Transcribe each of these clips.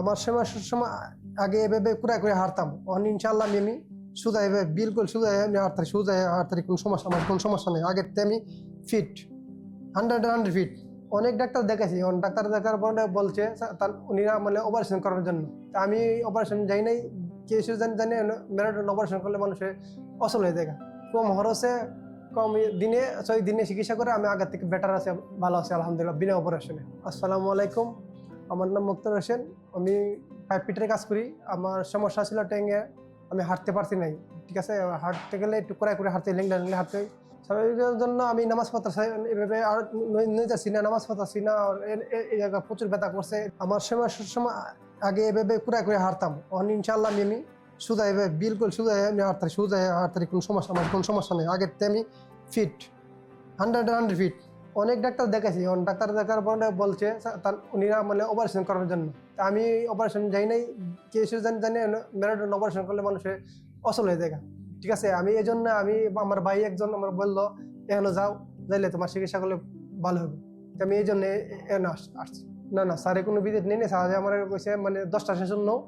আমার সময় সময় আগে এভাবে কুড়াই করে হারতাম। অন ইনশাল্লাহ আমি সুদা এভাবে বিলকুল সুদা আমি হারতারি, সুদা হারতারি, কোনো সমস্যা আমার কোনো সমস্যা নেই। আগের আমি ফিট হান্ড্রেড হান্ড্রেড ফিট অনেক ডাক্তার দেখেছি অনেক ডাক্তার দেখার পরে বলছে তার উনিরা মানে অপারেশন করার জন্য। তা আমি অপারেশন যাই নাই, কে এসে জানি জানি মেরুদণ্ড অপারেশন করলে মানুষের অসল হয়ে দেখা কম খরচে, কম দিনে, ছয় দিনে চিকিৎসা করে আমি আগের থেকে বেটার আছে, ভালো আছে, আলহামদুলিল্লাহ, বিনা অপারেশনে আসসালামু আলাইকুম। আমার নাম মুক্তার হোসেন। আমি পাইপ পিটের কাজ করি। আমার সমস্যা ছিল ট্যাঙ্গে আমি হাঁটতে পারছি নাই। ঠিক আছে? হাঁটতে গেলে একটু করে করে হাঁটতে লেংলা লেংলা হাঁটতে। স্বাভাবিকের জন্য আমি নামাজ পড়তে এভাবে আর নিয়ে যাচ্ছি না, নামাজ পড়তেছি না। এই জায়গা প্রচুর ব্যথা করছে। আমার সময় সময় আগে এভাবে কুড়া করে হারতাম অন ইনশাল্লাহ আমি সুদা এভাবে বিলকুল সুদা আমি হাঁটতারি সুদা হাঁটতারি কোনো সমস্যা আমার কোনো সমস্যা নেই। আগের আমি ফিট হান্ড্রেড হান্ড্রেড ফিট অনেক ডাক্তার দেখেছি অনেক ডাক্তার দেখার পরে বলছে উনিরা মানে অপারেশন করার জন্য। আমি অপারেশন যাই নাই এসে জানি জানি মেরুদণ্ড অপারেশন করলে মানুষের অসল হয়ে দেখা ঠিক আছে, আমি এই জন্য আমি আমার ভাই একজন আমার বলল এখানে যাও, যাইলে তোমার চিকিৎসা করলে ভালো হবে। আমি এই জন্য এখানে আস- আসছি। না না, স্যারে কোনো বিদেশ নেই, স্যার আমার কইছে মানে দশটা সেশন নাও,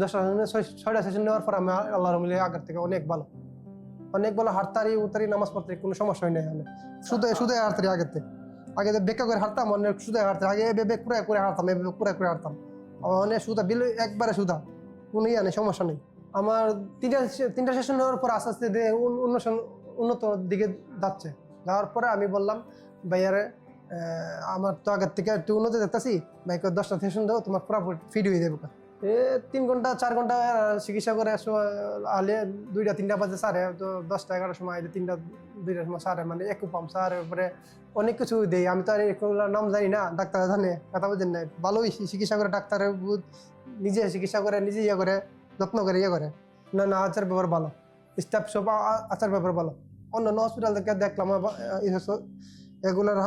দশটা সেশন ছয়টা সেশন নেওয়ার পর আমি আল্লাহর মিলে আগের থেকে অনেক ভালো। অনেক ভালো হারতারি উতারি নামাজ পড়তে কোনো সমস্যা হয় না এখানে। শুধু শুধু হারতারি আগের থেকে আগে বেকা করে হারতাম অনেক শুধু হারতাম আগে এভাবে কুড়াই করে হারতাম এভাবে কুড়াই করে হারতাম অনেক সুদা বিল একবারে সুদা। কোনো ইয়া নেই সমস্যা নেই। আমার তিনটা তিনটা সেশন হওয়ার পর আস্তে আস্তে উন্নত উন্নত দিকে যাচ্ছে। যাওয়ার পরে আমি বললাম ভাইয়ারে আমার তো আগের থেকে একটু উন্নত দেখতেছি। ভাইকে দশটা সেশন দাও তোমার পুরো ফিট হয়ে যাবে এ, তিন ঘণ্টা, চার ঘণ্টা চিকিৎসা করে আলে দুইটা, তিনটা বাজে সারে, তো দশটা, এগারোটার সময় আইলে তিনটা, দুইটার সময় সারে মানে একু পাম সারে, উপরে অনেক কিছু দেয় আমি তো আর এগুলোর নাম জানি না ডাক্তার জানে, কথা বুঝেন না ভালোই চিকিৎসা করে ডাক্তারের বুধ নিজে চিকিৎসা করে, নিজে ইয়ে করে, যত্ন করে ইয়ে করে। না না, আচার ব্যাপার ভালো। স্টাফ সব আচার ব্যাপার ভালো। অন্য অন্য হসপিটাল থেকে দেখলাম এগুলোর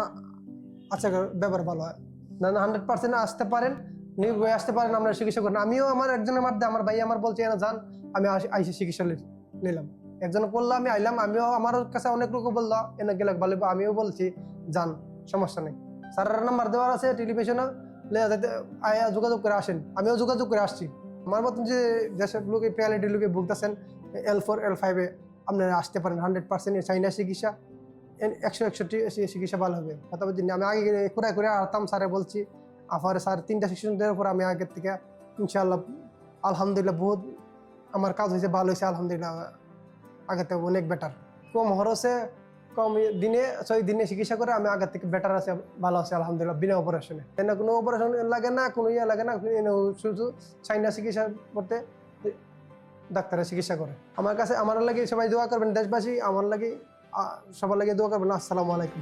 আচার ব্যাপার ভালো হয়। না না হান্ড্রেড পার্সেন্ট আসতে পারেন। নির্ভয়ে আসতে পারেন, আমরা চিকিৎসা করেন আমিও আমার একজনের মাধ্যমে আমার ভাই আমার বলছে না যান, আমি আইসি চিকিৎসা নিলাম। একজন করল আমি আইলাম, আমিও আমার কাছে অনেক লোক বলল, এনে গেলে ভালো আমিও বলছি, যান, সমস্যা নেই। স্যারের নাম্বার দেওয়ার আছে টেলিভিশনে আয়া যোগাযোগ করে আসেন। আমিও যোগাযোগ করে আসছি। আমার মতন যে যেসব লোকে পেয়ালিটি লোকে ভুগতেছেন এল ফোর এল ফাইভে আপনারা আসতে পারেন হান্ড্রেড পার্সেন্ট চাইনা চিকিৎসা। এন- একশো একষট্টি চিকিৎসা ভালো হবে। কথা বলছি আমি আগে করে করে আসতাম, স্যারে বলছি আফারে স্যার তিনটা সেকশন দেওয়ার পর আমি আগের থেকে ইনশাআল্লাহ, আলহামদুলিল্লাহ বহুত আমার কাজ হয়েছে, ভালো হয়েছে, আলহামদুলিল্লাহ, আগের থেকে অনেক বেটার কম খরচে, কম দিনে, ছয় দিনে চিকিৎসা করে আমি আগের থেকে বেটার আছে, ভালো আছে, আলহামদুলিল্লাহ, বিনা অপারেশনে এনে কোনো অপারেশন লাগে না, কোনো ইয়ে লাগে না এনে শুধু চাইনা চিকিৎসা করতে ডাক্তারের চিকিৎসা করে। আমার কাছে, আমার লাগে সবাই দোয়া করবেন, দেশবাসী, আমার লাগে সবার লাগে দোয়া করবেন, আসসালামু আলাইকুম।